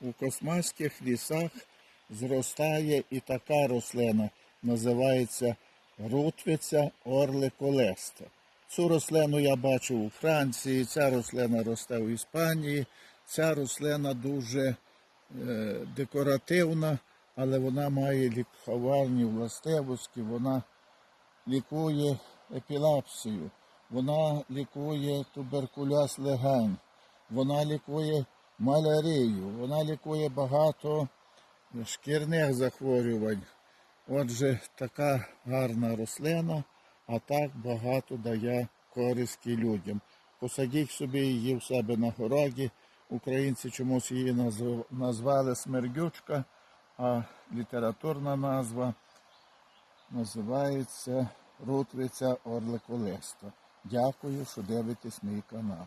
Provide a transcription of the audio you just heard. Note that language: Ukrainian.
у космаських лісах зростає і така рослина, називається рутвиця орликолеста. Цю рослину я бачив у Франції, ця рослина росте в Іспанії. Ця рослина дуже е, декоративна, але вона має лікувальні властивості, вона лікує епілепсію, вона лікує туберкульоз легень, вона лікує малярію, вона лікує багато шкірних захворювань. Отже, така гарна рослина, а так багато дає користі людям. Посадіть собі її в себе на городі. Українці чомусь її назвали смердючка, а літературна назва називається Рутвиця Орликолеста. Дякую, що дивитесь мій канал.